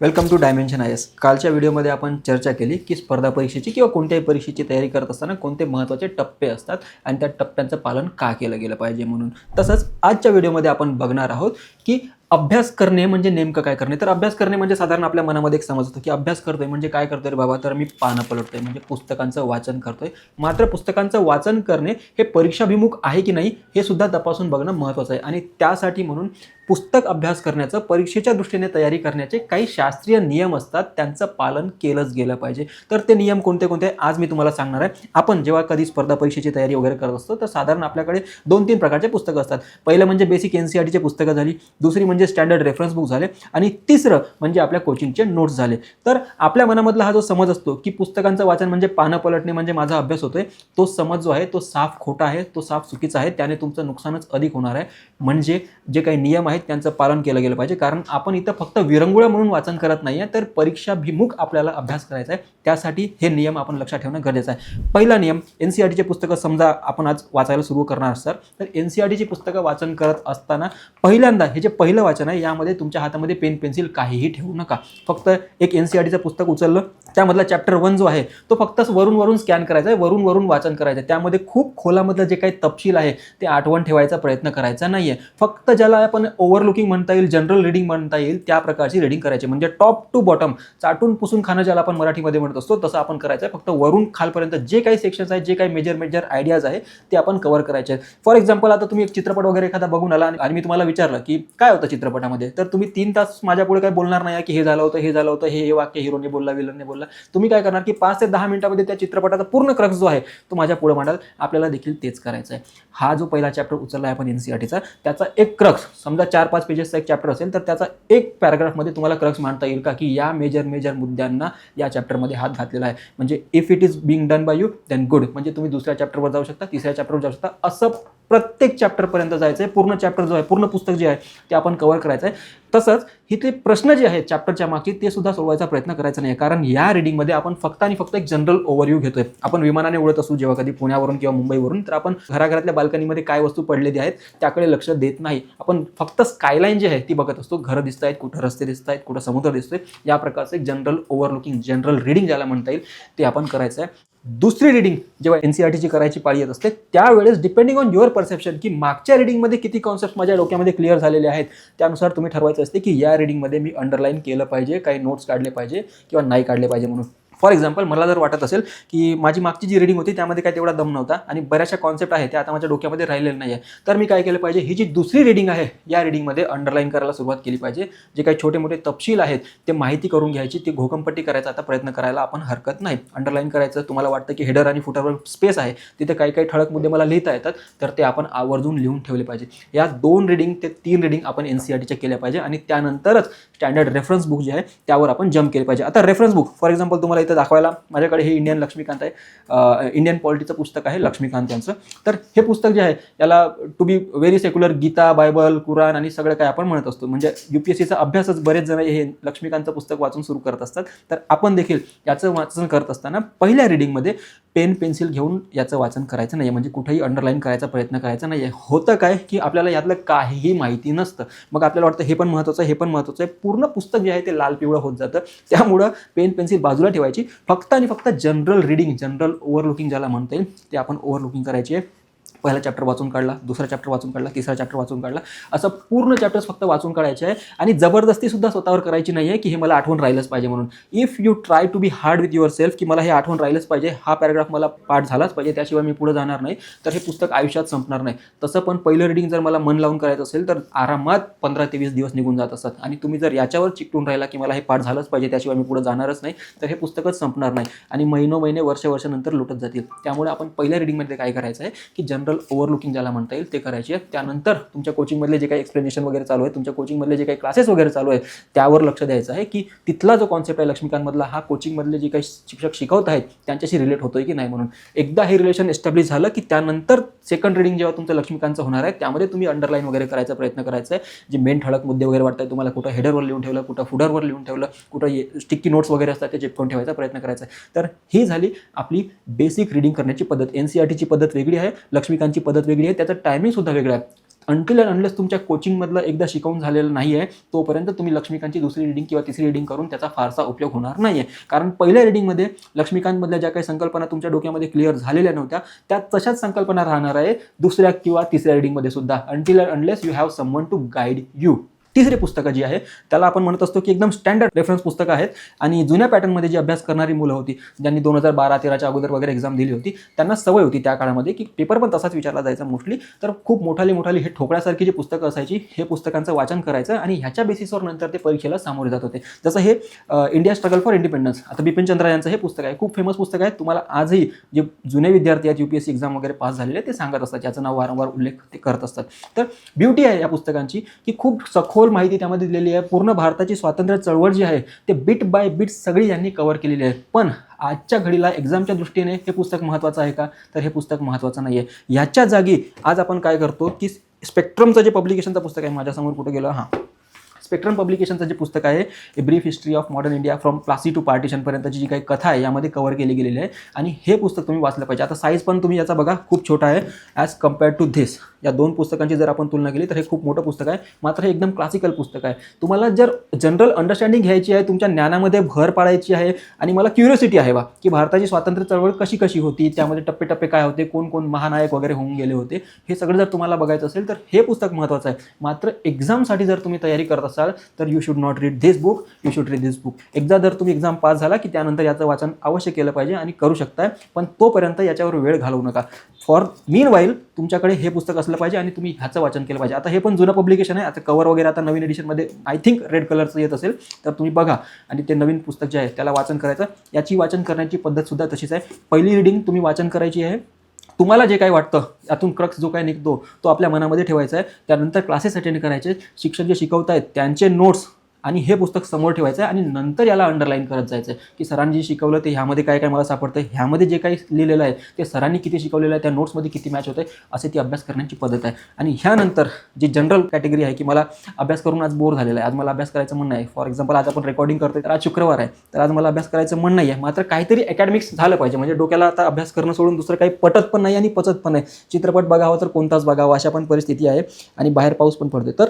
Welcome to dimension I S कालच्या व्हिडिओमध्ये आपण चर्चा केली की स्पर्धा परीक्षेची किंवा कोणत्याही परीक्षेची तयारी करत असताना कोणते महत्त्वाचे टप्पे असतात आणि त्या टप्प्यांचं पालन का केलं गेलं पाहिजे म्हणून. तसंच आजच्या व्हिडिओमध्ये आपण बघणार आहोत की अभ्यास करणे म्हणजे नेमकं काय करणे? तर अभ्यास करणे म्हणजे साधारण आपल्या मनामध्ये एक समज होतो की अभ्यास करतोय म्हणजे काय करतोय रे बाबा? तर मी पानं पलटतोय म्हणजे पुस्तकांचं वाचन करतोय. मात्र पुस्तकांचं वाचन करणे हे परीक्षाभिमुख आहे की नाही हे सुद्धा तपासून बघणं महत्त्वाचं आहे. आणि त्यासाठी म्हणून पुस्तक अभ्यास करण्याचं परीक्षेच्या दृष्टीने तयारी करण्याचे काही शास्त्रीय नियम असतात. त्यांचं पालन केलंच गेलं पाहिजे. तर ते नियम कोणते कोणते? आज मी तुम्हाला सांगणार आहे. आपण जेव्हा कधी स्पर्धा परीक्षेची तयारी वगैरे करत असतो तर साधारण आपल्याकडे दोन तीन प्रकारचे पुस्तकं असतात. पहिलं म्हणजे बेसिक एन सी आर टीचे पुस्तकं झाली. दुसरी म्हणजे म्हणजे स्टँडर्ड रेफरन्स बुक झाले. आणि तिसरं म्हणजे आपल्या कोचिंगचे नोट्स झाले. तर आपल्या मनामधला हा जो समज असतो की पुस्तकांचं वाचन म्हणजे पानं पलटणे म्हणजे माझा अभ्यास होतोय तो समज जो आहे तो साफ खोटा आहे तो साफ चुकीचा आहे त्याने तुमचं नुकसानच अधिक होणार आहे. म्हणजे जे काही नियम आहेत त्यांचं पालन केलं गेलं पाहिजे. कारण आपण इथं फक्त विरंगुळ्या म्हणून वाचन करत नाही आहे तर परीक्षाभिमुख आपल्याला अभ्यास करायचा आहे. त्यासाठी हे नियम आपण लक्षात ठेवणं गरजेचं आहे. पहिला नियम एन सी आर टीचे पुस्तकं समजा आपण आज वाचायला सुरू करणार असाल तर एन सी आर टीची पुस्तकं वाचन करत असताना पहिल्यांदा हे जे पहिलं वाचन आहे यामध्ये तुमच्या हातामध्ये पेन पेन्सिल काहीही ठेवू नका. फक्त एक एन सी आर टीचं पुस्तक उचललं त्यामधला चॅप्टर वन जो आहे तो फक्त वरून वरून स्कॅन करायचा आहे वरून वरून वाचन करायचं आहे. त्यामध्ये खूप खोलामधलं जे काही तपशील आहे ते आठवण ठेवायचा प्रयत्न करायचा नाही आहे फक्त ज्याला आपण ओव्हरलुकिंग म्हणता येईल जनरल रिडिंग म्हणता येईल त्या प्रकारची रिडिंग करायची. म्हणजे टॉप टू बॉटम चाटून पुसून खाणं ज्याला आपण मराठीमध्ये म्हणत असतो तसं आपण करायचं आहे. फक्त वरून खालपर्यंत जे काही सेक्शन्स आहेत जे काही मेजर मेजर आयडियाज आहे ते आपण कव्हर करायचे आहेत. फॉर एक्झाम्पल आता तुम्ही एक चित्रपट वगैरे एखादा बघून आला आणि आणि मी तुम्हाला विचारलं की काय होतं चित्रपटामध्ये. तर तुम्ही तीन तास माझ्या पुढे काय बोलणार नाही की हे झालं होतं हे झालं होतं हे हे वाक्य हिरोने बोलला विलनने बोलला. तुम्ही काय करणार की पाच ते दहा मिनिटामध्ये त्या चित्रपटाचा पूर्ण क्रक्स जो आहे तो माझ्या पुढे मांडाल. आपल्याला देखील तेच करायचं आहे. हा जो पहिला चॅप्टर उचलला आहे आपण एन सी आर टीचा त्याचा एक क्रक्स समजा चार पाच पेजेसचा एक चॅप्टर असेल तर त्याचा एक पॅराग्राफमध्ये तुम्हाला क्रक्स मांडता येईल का की या मेजर मेजर मुद्द्यांना या चॅप्टरमध्ये हात घातलेला आहे. म्हणजे if it is being done by you then good म्हणजे तुम्ही दुसऱ्या चॅप्टरवर जाऊ शकता तिसऱ्या चॅप्टरवर जाऊ शकता असं प्रत्येक चॅप्टरपर्यंत जायचं आहे पूर्ण चॅप्टर जो आहे पूर्ण पुस्तक जे आहे ते आपण कव्हर करायचं आहे तसंच इथले प्रश्न जे आहेत चॅप्टरच्या मागचे ते सुद्धा सोडवायचा प्रयत्न करायचा नाही कारण या रिडिंगमध्ये आपण फक्त आणि फक्त एक जनरल ओव्हरव्ह्यू घेतोय. आपण विमानाने उडत असू जेव्हा कधी पुण्यावरून किंवा मुंबईवरून तर आपण घराघरातल्या बाल्कनीमध्ये काय वस्तू पडलेली आहेत त्याकडे लक्ष देत नाही. आपण फक्त स्कायलाईन जी आहे ती बघत असतो. घरं दिसत आहेत कुठं रस्ते दिसत आहेत कुठं समुद्र दिसतोय. या प्रकारचं एक जनरल ओव्हरलुकिंग जनरल रिडिंग ज्याला म्हणता येईल ते आपण करायचं आहे दुसरी रिडिंग जेव्हा एन सी आर टीची करायची पाळी येत असते त्यावेळेस डिपेंडिंग ऑन युअर परसेप्शन की मागच्या रिडिंगमध्ये किती कॉन्सेप्ट माझ्या डोक्यामध्ये क्लिअर झालेले आहेत त्यानुसार तुम्ही ठरवायचं असते की या रिडिंगमध्ये मी अंडरलाईन केलं पाहिजे काही नोट्स काढले पाहिजे किंवा नाही काढले पाहिजे म्हणून. फॉर एक्झाम्पल मला जर वाटत असेल की माझी मागची जी रिडिंग होती त्यामध्ये काय तेवढा दम नव्हता आणि बऱ्याचशा कॉन्सेप्ट आहे त्या आता माझ्या डोक्यामध्ये राहिलेलं नाही आहे तर मी काय केलं पाहिजे ही जी दुसरी रिडिंग आहे या रिडिंगमध्ये अंडरलाईन करायला सुरुवात केली पाहिजे. जे काही छोटे मोठे तपशील आहेत ते माहिती करून घ्यायची ती घोकंपट्टी करायचा आता प्रयत्न करायला आपण हरकत नाही. अंडरलाईन करायचं तुम्हाला वाटतं की हेडर आणि फुटरवर स्पेस आहे तिथे काही काही ठळक मुद्दे मला लिहिता येतात तर ते आपण आवर्जून लिहून ठेवले पाहिजे. या दोन रिडिंग ते तीन रिडिंग आपण एन सी आर टीच्या केल्या पाहिजे आणि त्यानंतरच स्टँडर्ड रेफरन्स बुक जे आहे त्यावर आपण जम्प केले पाहिजे. आता रेफरन्स बुक फॉर एक्झाम्पल तुम्हाला इथं दाखवायला माझ्याकडे हे इंडियन लक्ष्मीकांत आहे. इंडियन पॉलिटीचं पुस्तक आहे लक्ष्मीकांत यांचं. तर हे पुस्तक जे आहे याला to be very secular Gita Bible Quran आणि सगळं काय आपण म्हणत असतो. म्हणजे यू पी एस सीचा अभ्यासच बरेच जण हे लक्ष्मीकांतचं पुस्तक वाचून सुरू करत असतात. तर आपण देखील याचं वाचन करत असताना पहिल्या रिडिंगमध्ये पेन पेन्सिल घेऊन याचं वाचन करायचं नाही म्हणजे कुठेही अंडरलाईन करायचा प्रयत्न करायचा नाही आहे होतं काय की आपल्याला यातलं काहीही माहिती नसतं. मग आपल्याला वाटतं हे पण महत्त्वाचं आहे हे पण महत्त्वाचं आहे. पूर्ण पुस्तक जे आहे ते लाल पिवळं होत जातं. त्यामुळं पेन पेन्सिल बाजूला ठेवायची. फक्त आणि फक्त जनरल रिडिंग जनरल ओव्हरलुकिंग ज्याला म्हणता येईल ते आपण ओव्हरलुकिंग करायची आहे. पहिला चॅप्टर वाचून काढला दुसरा चॅप्टर वाचून काढला तिसरा चॅप्टर वाचून काढला. असं पूर्ण चॅप्टर्स फक्त वाचून काढायचे आहे. आणि जबरदस्ती सुद्धा स्वतःवर करायची नाही आहे की हे मला आठवण राहिलंच पाहिजे म्हणून. If you try to be hard with yourself की मला हे आठवण राहिलंच पाहिजे हा पॅराग्राफ मला पाठ झालाच पाहिजे त्याशिवाय मी पुढे जाणार नाही तर हे पुस्तक आयुष्यात संपणार नाही. तसं पण पहिलं रिडिंग जर मला मन लावून करायचं असेल तर आरामात पंधरा ते वीस दिवस निघून जात असतात. आणि तुम्ही जर याच्यावर चिकटून राहिला की मला हे पाठ झालंच पाहिजे त्याशिवाय मी पुढे जाणारच नाही तर हे पुस्तकच संपणार नाही. आणि महिनो महिने वर्ष वर्षानंतर लुटत जातील. त्यामुळे आपण पहिल्या रिडिंगमध्ये काय करायचं आहे की जनरल ओव्हरलुकिंग ज्याला म्हणता येईल ते करायचे आहे त्यानंतर तुमच्या कोचिंगमधले जे काही एक्सप्लेनेशन वगैरे चालू आहे तुमच्या कोचिंगमधले जे काही क्लासेस वगैरे चालू आहे त्यावर लक्ष द्यायचं आहे की तिथला जो कॉन्सेप्ट आहे लक्ष्मीकांतमधला हा कोचिंगमधले जे काही शिक्षक शिकवत आहेत त्यांच्याशी रिलेट होतोय की नाही म्हणून. एकदा हे रिलेशन एस्टॅब्लिश झालं की त्यानंतर सेकंड रिडिंग जेव्हा तुमचं लक्ष्मीकांतचं होणार आहे त्यामध्ये तुम्ही अंडरलाईन वगैरे करायचा प्रयत्न करायचा आहे. जे मेन ठळक मुद्दे वगैरे वाटतात तुम्हाला कुठं हेडरवर लिहून ठेवलं कुठं फुडरवर लिहून ठेवलं कुठं स्टिक्की नोट्स वगैरे असतात ते चिपकून ठेवायचा प्रयत्न करायचा आहे. तर ही झाली आपली बेसिक रिडिंग करण्याची पद्धत. एन सी आर टीची पद्धत वेगळी आहे. लक्ष्मी पिकांची पद्धत वेगळी आहे त्याचं टायमिंग सुद्धा वेगळं आहे अंटिल अँड अनलेस तुमच्या कोचिंगमधलं एकदा शिकवून झालेलं नाही आहे तोपर्यंत तुम्ही लक्ष्मीकांतची दुसरी रिडिंग किंवा तिसरी रिडिंग करून त्याचा फारसा उपयोग होणार नाही आहे कारण पहिल्या रिडिंगमध्ये लक्ष्मीकांतमधल्या ज्या काही संकल्पना तुमच्या डोक्यामध्ये क्लिअर झालेल्या नव्हत्या त्या तशाच संकल्पना राहणार आहे दुसऱ्या किंवा तिसऱ्या रिडिंगमध्ये सुद्धा until unless you have someone to guide you तिसरी पुस्तकं जी आहे त्याला आपण म्हणत असतो की एकदम स्टँडर्ड रेफरन्स पुस्तकं आहेत. आणि जुन्या पॅटर्नमध्ये जी अभ्यास करणारी मुलं होती ज्यांनी दोन हजार बारा तेराच्या अगोदर वगैरे एक्झाम दिली होती त्यांना सवय होती त्या काळामध्ये की पेपर पण तसाच विचारला जायचा मोस्टली तर खूप मोठाली मोठाली हे ठोकळ्यासारखी जी पुस्तकं असायची हे पुस्तकांचं वाचन करायचं आणि ह्याच्या बेसिसवर नंतर ते परीक्षेला सामोरे जात होते. जसं हे इंडिया स्ट्रगल फॉर इंडिपेंडन्स आता बिपिन चंद्रा यांचं हे पुस्तक आहे खूप फेमस पुस्तक आहे. तुम्हाला आजही जे जुने विद्यार्थी आहेत युपीएससी एक्झाम वगैरे पास झालेले ते सांगत असतात. याचं नाव वारंवार उल्लेख ते करत असतात. तर ब्युटी आहे या पुस्तकांची की खूप सखोल माहिती त्यामध्ये दिलेली आहे. पूर्ण भारताची स्वातंत्र्य चळवळ जी आहे ते बिट बाय बिट सगळी यांनी कव्हर केलेली आहे. पण आजच्या घडीला एक्झामच्या दृष्टीने हे पुस्तक महत्त्वाचं आहे का? तर हे पुस्तक महत्त्वाचं नाही आहे याच्या जागी आज आपण काय करतो की स्पेक्ट्रमचं जे पब्लिकेशनचं पुस्तक आहे माझ्यासमोर कुठं गेलं? हां. स्पेक्ट्रम पब्लिकेशनचं जे पुस्तक आहे a brief history of modern India from Plassey to पार्टिशनपर्यंतची जी काही कथा आहे यामध्ये कव्हर केली गेलेली आहे. आणि हे पुस्तक तुम्ही वाचलं पाहिजे. आता साईज पण तुम्ही याचा बघा खूप छोटा आहे. ॲज कम्पेअर्ड टू धिस या दोन पुस्तकांची जर आपण तुलना केली तर हे खूप मोठं पुस्तक आहे. मात्र हे एकदम क्लासिकल पुस्तक आहे. तुम्हाला जर जनरल अंडरस्टँडिंग घ्यायची आहे तुमच्या ज्ञानामध्ये भर पाडायची आहे आणि मला क्युरियोसिटी आहे बा की भारताची स्वातंत्र्य चळवळ कशी कशी होती त्यामध्ये टप्पे टप्पे काय होते कोण कोण महानायक वगैरे होऊन गेले होते हे सगळं जर तुम्हाला बघायचं असेल तर हे पुस्तक महत्त्वाचं आहे. मात्र एक्झामसाठी जर तुम्ही तयारी करत असाल तर you should not read this book you should read this book एकदा जर तुम्ही एक्झाम पास झाला की त्यानंतर याचं वाचन अवश्य केलं पाहिजे आणि करू शकताय पण तोपर्यंत याच्यावर वेळ घालवू नका. फॉर मीन वाईल तुमच्याकडे हे पुस्तक असलं पाहिजे आणि तुम्ही ह्याचं वाचन केलं पाहिजे. आता हे पण जुनं पब्लिकेशन आहे. आता कवर वगैरे आता नवीन एडिशनमध्ये आय थिंक रेड कलरचं येत असेल तर तुम्ही बघा. आणि ते नवीन पुस्तक जे आहे त्याला वाचन करायचं. याची वाचन करण्याची पद्धतसुद्धा तशीच आहे. पहिली रिडिंग तुम्ही वाचन करायची आहे. तुम्हाला जे काही वाटतं यातून क्रक्स जो काय निघतो तो आपल्या मनामध्ये ठेवायचा आहे. त्यानंतर क्लासेस अटेंड करायचे. शिक्षक जे शिकवत आहेत त्यांचे नोट्स आणि हे पुस्तक समोर ठेवायचं आहे आणि नंतर याला अंडरलाईन करत जायचं आहे की सरांनी जे शिकवलं ते ह्यामध्ये काय काय मला सापडतं ह्यामध्ये जे काही लिहिलेलं आहे ते सरांनी किती शिकवलेलं आहे त्या नोट्समध्ये किती मॅच होतं आहे असे ती अभ्यास करण्याची पद्धत आहे. आणि ह्यानंतर जी जनरल कॅटेगरी आहे की मला अभ्यास करून आज बोर झालेला आहे आज मला अभ्यास करायचं म्हणणं आहे. फॉर एक्झाम्पल आज आपण रेकॉर्डिंग करतोय तर आज शुक्रवार आहे तर आज मला अभ्यास करायचं म्हणणं नाही आहे मात्र काहीतरी अकॅडमिक्स झालं पाहिजे म्हणजे डोक्याला आता अभ्यास करणं सोडून दुसरं काही पटत पण नाही आणि पचत पण नाही. चित्रपट बघावा तर कोणताच बघावा अशा पण परिस्थिती आहे आणि बाहेर पाऊस पण पडतोय. तर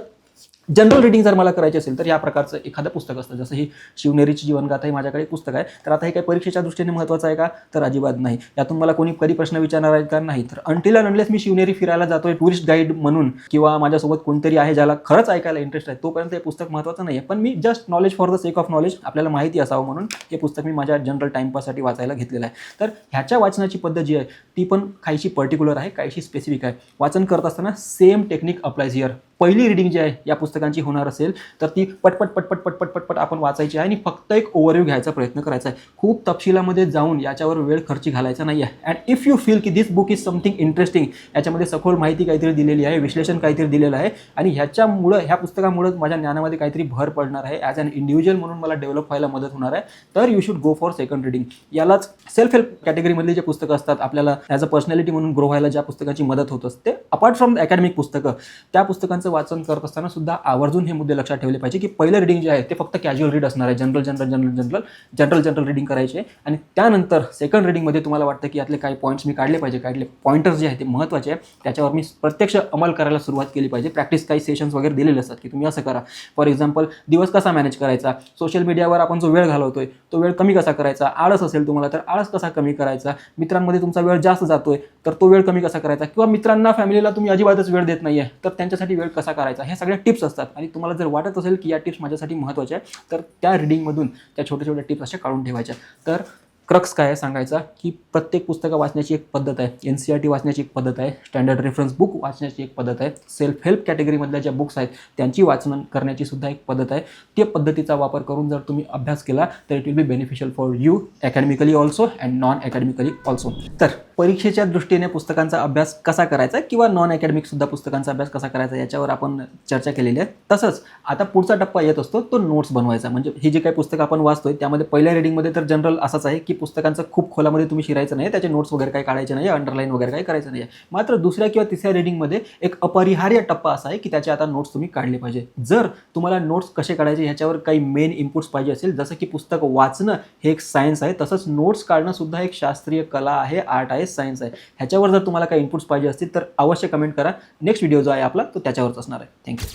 जनरल रिडिंग जर मला करायची असेल तर या प्रकारचं एखादं पुस्तक असतं. जसं ही शिवनेरीची जीवनगाथा ही माझ्याकडे पुस्तक आहे. तर आता हे काही परीक्षेच्या दृष्टीने महत्त्वाचं आहे का? तर अजिबात नाही. यातून मला कोणी कधी प्रश्न विचारणार आहे का? नाही. तर अंटिल अनलेस मी शिवनेरी फिरायला जातोय टुरिस्ट गाईड म्हणून किंवा माझ्यासोबत कोणतरी आहे ज्याला खरंच ऐकायला इंटरेस्ट आहे तोपर्यंत हे पुस्तक महत्त्वाचं नाही आहे पण मी just knowledge for the sake of knowledge आपल्याला माहिती असावं म्हणून हे पुस्तक मी माझ्या जनरल टाईमपाससाठी वाचायला घेतलेलं आहे. तर ह्याच्या वाचनाची पद्धत जी आहे ती पण काहीशी पर्टिक्युलर आहे काहीशी स्पेसिफिक आहे. वाचन करत असताना सेम टेक्निक अप्लायज हिअर पहिली रिडिंग जी आहे या पुस्तकांची होणार असेल तर ती पटपट पटपट पटपट पटपट आपण वाचायची आहे आणि फक्त एक ओव्हरव्ह्यू घ्यायचा प्रयत्न करायचा आहे. खूप तपशिलामध्ये जाऊन याच्यावर वेळ खर्ची घालायचा नाही आहे अँड इफ यू फील की this book is something interesting याच्यामध्ये सखोल माहिती काहीतरी दिलेली आहे विश्लेषण काहीतरी दिलेलं आहे आणि ह्याच्यामुळं ह्या पुस्तकामुळं माझ्या ज्ञानामध्ये काहीतरी भर पडणार आहे ॲज अन इंडिव्हिज्युअल म्हणून मला डेव्हलप व्हायला मदत होणार आहे तर you should go for second reading यालाच सेल्फ हेल्प कॅटेगरीमधली जे पुस्तकं असतात आपल्याला ॲज अ पर्सनॅलिटी म्हणून ग्रो व्हायला ज्या पुस्तकाची मदत होत असते अपार्ट फ्रॉम द अकॅडमिक पुस्तकं त्या पुस्तकांचं वाचन करत असताना सुद्धा आवर्जून हे मुद्दे लक्षात ठेवले पाहिजे की पहिलं रिडिंग जे आहे ते फक्त कॅज्युअल रीड असणार आहे. General general general general general general reading करायचे. आणि त्यानंतर सेकंड रिडिंगमध्ये तुम्हाला वाटतं की यातले काही पॉईंट्स मी काढले पाहिजे काढले पॉईंटर्स जे आहेत ते महत्त्वाचे आहे त्याच्यावर मी प्रत्यक्ष अंमल करायला सुरुवात केली पाहिजे. प्रॅक्टिस काही सेशन्स वगैरे दिलेले असतात की तुम्ही असं करा. फॉर एक्झाम्पल दिवस कसा मॅनेज करायचा? सोशल मीडियावर आपण जो वेळ घालवतोय तो वेळ कमी कसा करायचा? आळस असेल तुम्हाला तर आळस कसा कमी करायचा? मित्रांमध्ये तुमचा वेळ जास्त जातोय तर तो वेळ कमी कसा करायचा? किंवा मित्रांना फॅमिलीला तुम्ही अजिबातच वेळ देत नाही आहे तर त्यांच्यासाठी वेळ कसा करायचा ह्या सगळ्या टिप्स असतात. आणि तुम्हाला जर वाटत असेल की या टिप्स माझ्यासाठी महत्त्वाच्या आहे तर त्या रिडिंगमधून त्या छोट्या छोट्या टिप्स अशा काढून ठेवायच्या. तर क्रक्स काय आहे सांगायचा की प्रत्येक पुस्तकं वाचण्याची एक पद्धत आहे. एन सी आर टी वाचण्याची एक पद्धत आहे. स्टँडर्ड रेफरन्स बुक वाचण्याची एक पद्धत आहे. सेल्फ हेल्प कॅटेगरीमधल्या ज्या बुक्स आहेत त्यांची वाचन करण्याची सुद्धा एक पद्धत आहे. त्या पद्धतीचा वापर करून जर तुम्ही अभ्यास केला तर it will be beneficial for you academically also and non academically also तर परीक्षेच्या दृष्टीने पुस्तकांचा अभ्यास कसा करायचा किंवा नॉन अकॅडमिक सुद्धा पुस्तकांचा अभ्यास कसा करायचा याच्यावर आपण चर्चा केलेली आहे. तसंच आता पुढचा टप्पा येत असतो तो नोट्स बनवायचा. म्हणजे ही जी काही पुस्तकं आपण वाचतोय त्यामध्ये पहिल्या रिडिंगमध्ये तर जनरल असाच आहे की पुस्तकांचं खूप खोलामध्ये तुम्ही शिरायचं नाही त्याचे नोट्स वगैरे काही काढायचे नाही अंडरलाईन वगैरे काही करायचं नाही मात्र दुसऱ्या किंवा तिसऱ्या रिडिंगमध्ये एक अपरिहार्य टप्पा असा आहे की त्याचे आता नोट्स तुम्ही काढले पाहिजे. जर तुम्हाला नोट्स कसे काढायचे ह्याच्यावर काही मेन इनपुट्स पाहिजे असेल जसं की पुस्तक वाचणं हे एक सायन्स आहे तसंच नोट्स काढणं सुद्धा एक शास्त्रीय कला आहे आर्ट आहे. आहे सायन्स आहे. ह्याच्यावर जर तुम्हाला काही इनपुट्स पाहिजे असतील तर अवश्य कमेंट करा. नेक्स्ट व्हिडिओ जो आहे आपला तो त्याच्यावरच असणार आहे. थँक्यू